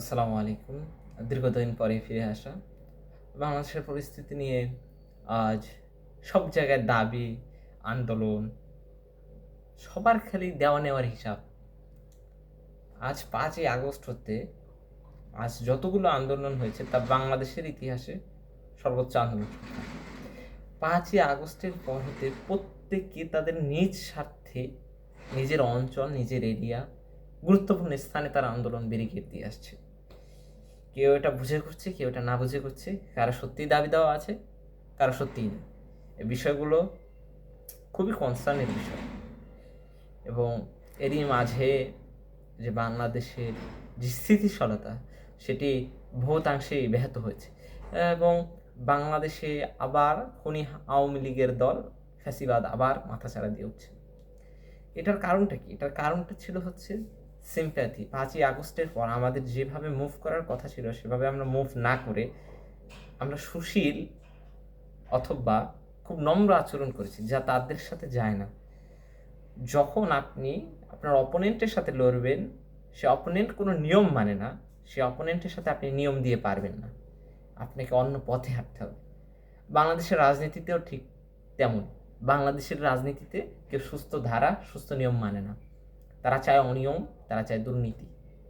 আসসালামু আলাইকুম। দীর্ঘদিন পরে ফিরে আসা। বাংলাদেশের পরিস্থিতি নিয়ে আজ সব জায়গায় দাবি, আন্দোলন, সবার খালি দেওয়া নেওয়ার হিসাব। আজ পাঁচই আগস্ট হতে আজ যতগুলো আন্দোলন হয়েছে তা বাংলাদেশের ইতিহাসে সর্বোচ্চ আন্দোলন। পাঁচই আগস্টের পর হতে প্রত্যেকে তাদের নিজ স্বার্থে, নিজের অঞ্চল, নিজের এরিয়া, গুরুত্বপূর্ণ স্থানে তারা আন্দোলন ব্যারিকেড দিয়ে আসছে। কেউ এটা বুঝে করছে, কেউ এটা না বুঝে করছে। কারও সত্যিই দাবি দেওয়া আছে, কারও সত্যিই নেই। এই বিষয়গুলো খুবই কনসার্নের বিষয়। এবং এরই মাঝে যে বাংলাদেশের যে স্থিতিশীলতা, সেটি বহুতাংশেই ব্যাহত হয়েছে। এবং বাংলাদেশে আবার খনি আওয়ামী লীগের দল ফ্যাসিবাদ আবার মাথাচাড়া দিয়ে উঠছে। এটার কারণটা কি? এটার কারণটা ছিল হচ্ছে সিম্প্যাথি পাঁচই আগস্টের পর আমাদের যেভাবে মুভ করার কথা ছিল, সেভাবে আমরা মুভ না করে আমরা সুশীল অথবা খুব নম্র আচরণ করেছি, যা তাদের সাথে যায় না। যখন আপনি আপনার অপোনেন্টের সাথে লড়বেন, সে অপোনেন্ট কোনো নিয়ম মানে না, সে অপোনেন্টের সাথে আপনি নিয়ম দিয়ে পারবেন না। আপনাকে অন্য পথে হাঁটতে হবে। বাংলাদেশের রাজনীতিতেও ঠিক তেমন। বাংলাদেশের রাজনীতিতে কেউ সুস্থ ধারা, সুস্থ নিয়ম মানে না। তারা চায় অনিয়ম, তারা চায় দুর্নীতি।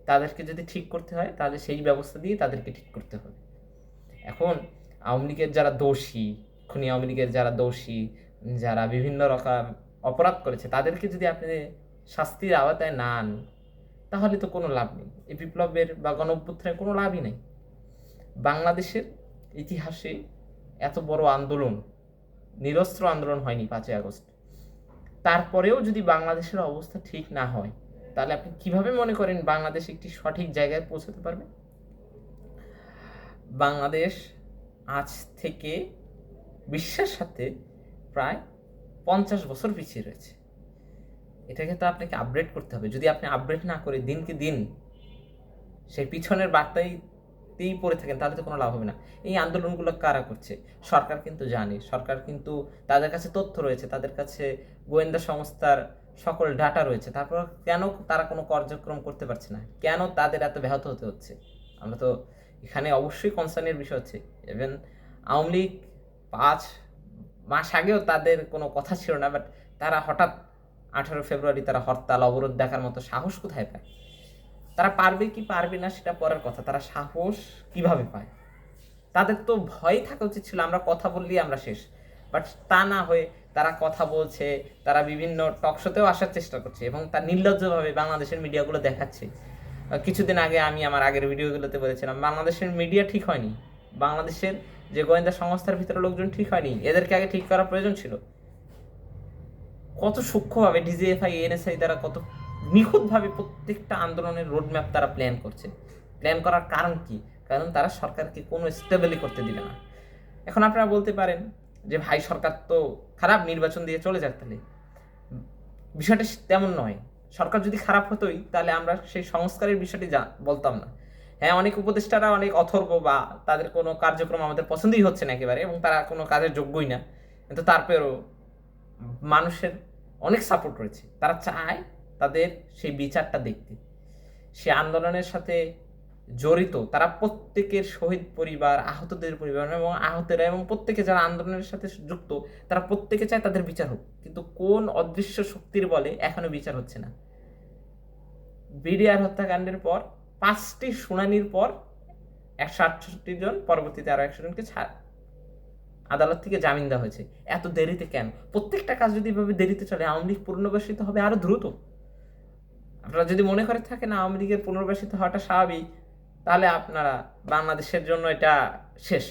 তাদেরকে যদি ঠিক করতে হয়, তাহলে সেই ব্যবস্থা দিয়ে তাদেরকে ঠিক করতে হবে। এখন আওয়ামী লীগের যারা দোষী, খুনি আওয়ামী লীগের যারা দোষী, যারা বিভিন্ন রকম অপরাধ করেছে, তাদেরকে যদি আপনি শাস্তির আওতায় না আন তাহলে তো কোনো লাভ নেই। এই বিপ্লবের বা গণ কোনো লাভই নেই। বাংলাদেশের ইতিহাসে এত বড় আন্দোলন, নিরস্ত্র আন্দোলন হয়নি পাঁচই আগস্ট। তারপরেও যদি বাংলাদেশের অবস্থা ঠিক না হয়, তাহলে আপনি কীভাবে মনে করেন বাংলাদেশ একটি সঠিক জায়গায় পৌঁছাতে পারবে? বাংলাদেশ আজ থেকে বিশ্বের সাথে প্রায় পঞ্চাশ বছর পিছিয়ে রয়েছে। এটাকে তো আপনাকে আপডেট করতে হবে। যদি আপনি আপডেট না করে দিনকে দিন সেই পিছনের বার্তাইতেই পড়ে থাকেন, তাহলে তো কোনো লাভ হবে না। এই আন্দোলনগুলো কারা করছে? সরকার কিন্তু জানে। সরকার কিন্তু তাদের কাছে তথ্য রয়েছে, তাদের কাছে গোয়েন্দা সংস্থার সকল ডাটা রয়েছে। তারপর কেন তারা কোনো কার্যক্রম করতে পারছে না? কেন তাদের এত ব্যাহত হতে হচ্ছে? আমরা তো এখানে অবশ্যই কনসার্নের বিষয় হচ্ছে। ইভেন আওয়ামী লীগ পাঁচ মাস আগেও তাদের কোনো কথা ছিল না বাট তারা হঠাৎ আঠারো ফেব্রুয়ারি তারা হরতাল, অবরোধ দেখার মতো সাহস কোথায় পায়? তারা পারবে কি পারবে না সেটা পরের কথা। তারা সাহস কীভাবে পায়? তাদের তো ভয় থাকা উচিত ছিল, আমরা কথা বললেই আমরা শেষ। বাট তা না হয়ে তারা কথা বলছে, তারা বিভিন্ন টকশোতেও আসার চেষ্টা করছে এবং তার নির্লজ্জভাবে বাংলাদেশের মিডিয়াগুলো দেখাচ্ছে। কিছুদিন আগে আমি আমার আগের ভিডিওগুলোতে বলেছিলাম, বাংলাদেশের মিডিয়া ঠিক হয়নি। বাংলাদেশের যে গোয়েন্দা সংস্থার ভিতরে লোকজন ঠিক হয়নি, এদেরকে আগে ঠিক করার প্রয়োজন ছিল। কত সূক্ষ্মভাবে ডিজিএফআই এনএসআই তারা কত নিখুঁতভাবে প্রত্যেকটা আন্দোলনের রোডম্যাপ তারা প্ল্যান করছে। প্ল্যান করার কারণ কি? কারণ তারা সরকারকে কোনো স্টেবলি করতে দিবে না। এখন আপনারা বলতে পারেন যে, ভাই, সরকার তো খারাপ নির্বাচন দিয়ে চলে যাক তাহলে। বিষয়টা তেমন নয়। সরকার যদি খারাপ হতোই, তাহলে আমরা সেই সংস্কারের বিষয়টি যা বলতাম না। হ্যাঁ অনেক উপদেষ্টারা অনেক অথর্ব বা তাদের কোনো কার্যক্রম আমাদের পছন্দই হচ্ছে না একেবারে এবং তারা কোনো কাজের যোগ্যই না। কিন্তু তারপরেও মানুষের অনেক সাপোর্ট রয়েছে। তারা চায় তাদের সেই বিচারটা দেখতে। সে আন্দোলনের সাথে জড়িত, তারা প্রত্যেকের শহীদ পরিবার, আহতদের পরিবার এবং আহতেরা এবং প্রত্যেকে যারা আন্দোলনের সাথে যুক্ত, তারা প্রত্যেকে চায় তাদের বিচার হোক। কিন্তু কোন অদৃশ্য শক্তির বলে এখনও বিচার হচ্ছে না। বিডিআর হত্যাকাণ্ডের পর পাঁচটি শুনানির পর একশো আটষট্টি জন, পরবর্তীতে আরও একশো জনকে ছাড় আদালত থেকে জামিন দেওয়া হয়েছে। এত দেরিতে কেন? প্রত্যেকটা কাজ যদি এভাবে দেরিতে চলে, আওয়ামী লীগ পুনর্বাসিত হবে আরও দ্রুত? আপনারা যদি মনে করে থাকেন আওয়ামী লীগের পুনর্বাসিত হওয়াটা স্বাভাবিক, তাহলে আপনারা বাংলাদেশের জন্য এটা শেষ।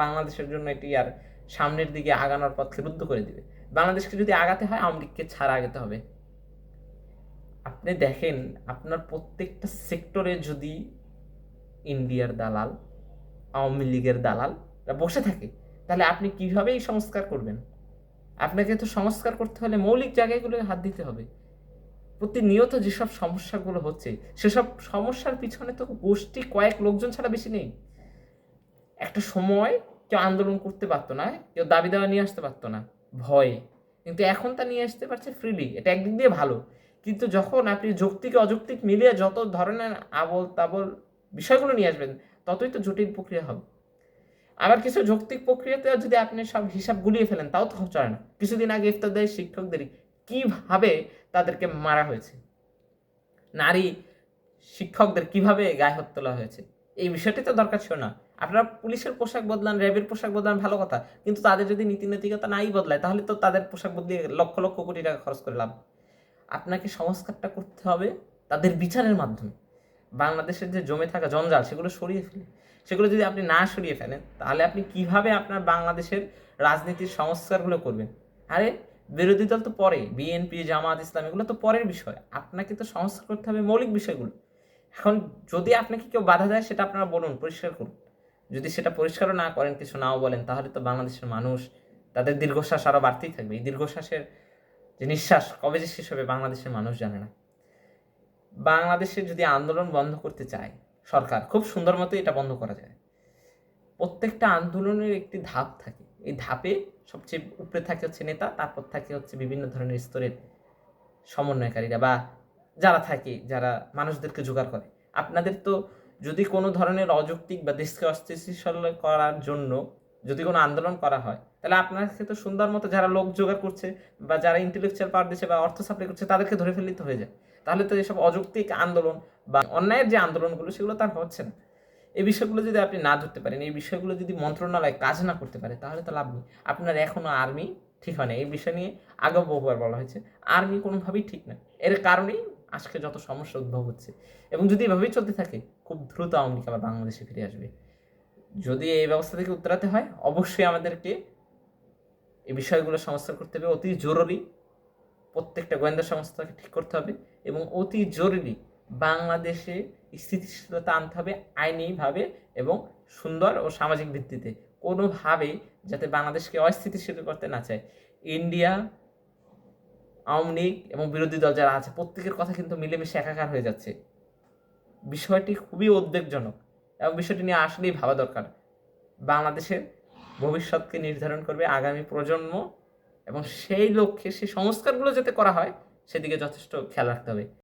বাংলাদেশের জন্য এটি আর সামনের দিকে আগানোর পথকে রুদ্ধ করে দিবে। বাংলাদেশকে যদি আগাতে হয়, আওয়ামী লীগকে ছাড়া আগাতে হবে। আপনি দেখেন, আপনার প্রত্যেকটা সেক্টরে যদি ইন্ডিয়ার দালাল, আওয়ামী লীগের দালাল বসে থাকে, তাহলে আপনি কীভাবে এই সংস্কার করবেন? আপনাকে তো সংস্কার করতে হলে মৌলিক জায়গাগুলো হাত দিতে হবে। প্রতিনিয়ত যেসব সমস্যাগুলো হচ্ছে, সেসব সমস্যার পিছনে তো গোষ্ঠী কয়েক লোকজন ছাড়া বেশি নেই। একটা সময় কেউ আন্দোলন করতে পারতো না, কেউ দাবি দেওয়া নিয়ে আসতে পারতো না, ভয়ে। কিন্তু এখন তা নিয়ে আসতে পারছে ফ্রিলি এটা একদিক দিয়ে ভালো। কিন্তু যখন আপনি যৌক্তিক, অযৌক্তিক মিলিয়ে যত ধরনের আবল তাবল বিষয়গুলো নিয়ে আসবেন, ততই তো জটিল প্রক্রিয়া হবে। আবার কিছু যৌক্তিক প্রক্রিয়াতে যদি আপনি সব হিসাব গুলিয়ে ফেলেন, তাও তো চলে না। কিছুদিন আগে ইফতার দেয় শিক্ষকদের কীভাবে তাদেরকে মারা হয়েছে? নারী শিক্ষকদের কীভাবে গায়ে হাত তোলা হয়েছে? এই বিষয়টি তো দরকার ছিল না। আপনারা পুলিশের পোশাক বদলান, র্যাবের পোশাক বদলান, ভালো কথা। কিন্তু তাদের যদি নীতি নৈতিকতা নাই বদলায়, তাহলে তো তাদের পোশাক বদলিয়ে লক্ষ লক্ষ কোটি টাকা খরচ করে লাভ। আপনাকে সংস্কারটা করতে হবে তাদের বিচারের মাধ্যমে। বাংলাদেশের যে জমে থাকা জঞ্জাল, সেগুলো সরিয়ে ফেলে। সেগুলো যদি আপনি না সরিয়ে ফেলেন, তাহলে আপনি কীভাবে আপনার বাংলাদেশের রাজনীতির সংস্কারগুলো করবেন? আরে বিরোধী দল তো পরে বিএনপি, জামাত, ইসলাম, এগুলো তো পরের বিষয়। আপনাকে তো সংস্কার করতে হবে মৌলিক বিষয়গুলো। এখন যদি আপনাকে কেউ বাধা দেয়, সেটা আপনারা বলুন, পরিষ্কার করুন। যদি সেটা পরিষ্কারও না করেন, কিছু নাও বলেন, তাহলে তো বাংলাদেশের মানুষ, তাদের দীর্ঘশ্বাস আরও বাড়তেই থাকবে। এই দীর্ঘশ্বাসের যে নিঃশ্বাস, কবে যে শেষ হবে, বাংলাদেশের মানুষ জানে না। বাংলাদেশে যদি আন্দোলন বন্ধ করতে চায়, সরকার, খুব সুন্দর মতো এটা বন্ধ করা যায়। প্রত্যেকটা আন্দোলনের একটি ধাপ থাকে। এই ধাপে সবচেয়ে উপরে থাকে হচ্ছে নেতা, তারপর থাকে হচ্ছে বিভিন্ন ধরনের স্তরের সমন্বয়কারীরা বা যারা থাকে, যারা মানুষদেরকে জোগাড় করে। আপনাদের তো যদি কোনো ধরনের অযৌক্তিক বা দেশকে অস্থিতিশীল করার জন্য যদি কোনো আন্দোলন করা হয়, তাহলে আপনাকে তো সুন্দর মতো যারা লোক জোগাড় করছে বা যারা ইন্টেলেকচুয়াল পাওয়ার দিচ্ছে বা অর্থ সাপ্লাই করছে, তাদেরকে ধরে ফেলিতে হয়ে যায়। তাহলে তো এসব অযৌক্তিক আন্দোলন বা অন্যায়ের যে আন্দোলনগুলো, সেগুলো তার হচ্ছে না। এই বিষয়গুলো যদি আপনি না ধরতে পারেন, এই বিষয়গুলো যদি মন্ত্রণালয় কাজ না করতে পারে, তাহলে তো লাভ নেই। আপনার এখনও আর্মি ঠিক হয় না এই বিষয় নিয়ে আগেও বহুবার বলা হয়েছে, আর্মি কোনোভাবেই ঠিক না এর কারণেই আজকে যত সমস্যা উদ্ভব হচ্ছে। এবং যদি এভাবেই চলতে থাকে, খুব দ্রুত আওয়ামী লীগ আবার বাংলাদেশে ফিরে আসবে। যদি এই ব্যবস্থা থেকে উত্তরাতে হয়, অবশ্যই আমাদেরকে এই বিষয়গুলো সংস্কার করতে হবে। অতি জরুরি প্রত্যেকটা গোয়েন্দা সংস্থাকে ঠিক করতে হবে এবং অতি জরুরি বাংলাদেশে স্থিতিশীলতা আনতে হবে আইনিভাবে এবং সুন্দর ও সামাজিক ভিত্তিতে। কোনোভাবেই যাতে বাংলাদেশকে অস্থিতিশীল করতে না চায়। ইন্ডিয়া, আওয়ামী লীগ এবং বিরোধী দল যারা আছে, প্রত্যেকের কথা কিন্তু মিলেমিশে একাকার হয়ে যাচ্ছে। বিষয়টি খুবই উদ্বেগজনক এবং বিষয়টি নিয়ে আসলেই ভাবা দরকার। বাংলাদেশের ভবিষ্যৎকে নির্ধারণ করবে আগামী প্রজন্ম এবং সেই লক্ষ্যে, সেই সংস্কারগুলো যাতে করা হয়, সেদিকে যথেষ্ট খেয়াল রাখতে হবে।